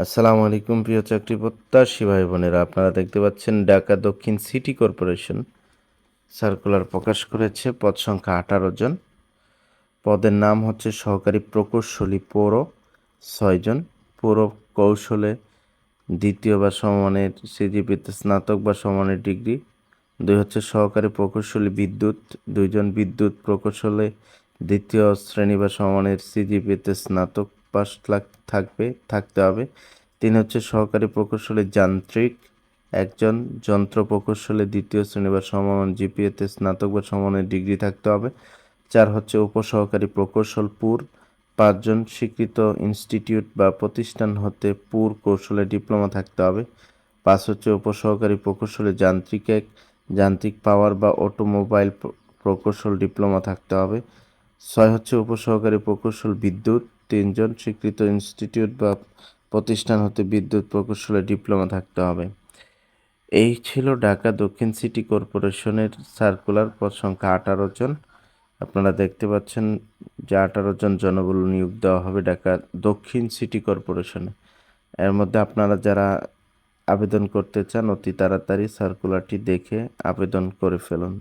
আসসালামু আলাইকুম প্রিয় চাকরি প্রত্যাশী ভাই বোনেরা, আপনারা দেখতে পাচ্ছেন ঢাকা দক্ষিণ সিটি কর্পোরেশন। সার্কুলার প্রকাশ করেছে পদ সংখ্যা আঠারো জন। পদের নাম হচ্ছে সহকারী প্রকৌশলী পৌর ছয়জন পৌর কৌশলে দ্বিতীয় বা সমমানের সিজিপিতে স্নাতক বা সমমানের ডিগ্রি। দুই হচ্ছে সহকারী প্রকৌশলী বিদ্যুৎ। দুইজন বিদ্যুৎ প্রকৌশলে দ্বিতীয় শ্রেণি বা সমমানের সিজিপিতে স্নাতক। পাস থাকবে, থাকতে হবে। তিন হচ্ছে সহকারী প্রকৌশলী যান্ত্রিক, একজন যন্ত্র প্রকৌশলে, দ্বিতীয় শ্রেণি বা সমমান জিপিএতে স্নাতক বা সমমানের ডিগ্রি থাকতে হবে। চার হচ্ছে উপসহকারী প্রকৌশল, পুর। পাঁচজন স্বীকৃত ইনস্টিটিউট বা প্রতিষ্ঠান হতে পুর কৌশলে ডিপ্লোমা থাকতে হবে। পাঁচ হচ্ছে উপসহকারী প্রকৌশলী যান্ত্রিক এক। যান্ত্রিক পাওয়ার বা অটোমোবাইল প্রকৌশল ডিপ্লোমা থাকতে হবে। ছয় হচ্ছে উপসহকারী প্রকৌশল বিদ্যুৎ। তিনজন স্বীকৃত ইনস্টিটিউট বা প্রতিষ্ঠান হতে বিদ্যুৎ প্রকৌশলে ডিপ্লোমা থাকতে হবে। এই ছিল ঢাকা দক্ষিণ সিটি কর্পোরেশনের সার্কুলার। পদ সংখ্যা আঠারো জন। আপনারা দেখতে পাচ্ছেন যে আঠারো জন জনবল নিয়োগ দেওয়া হবে ঢাকা দক্ষিণ সিটি কর্পোরেশনে। এর মধ্যে আপনারা যারা আবেদন করতে চান অতি তাড়াতাড়ি সার্কুলারটি দেখে আবেদন করে ফেলুন।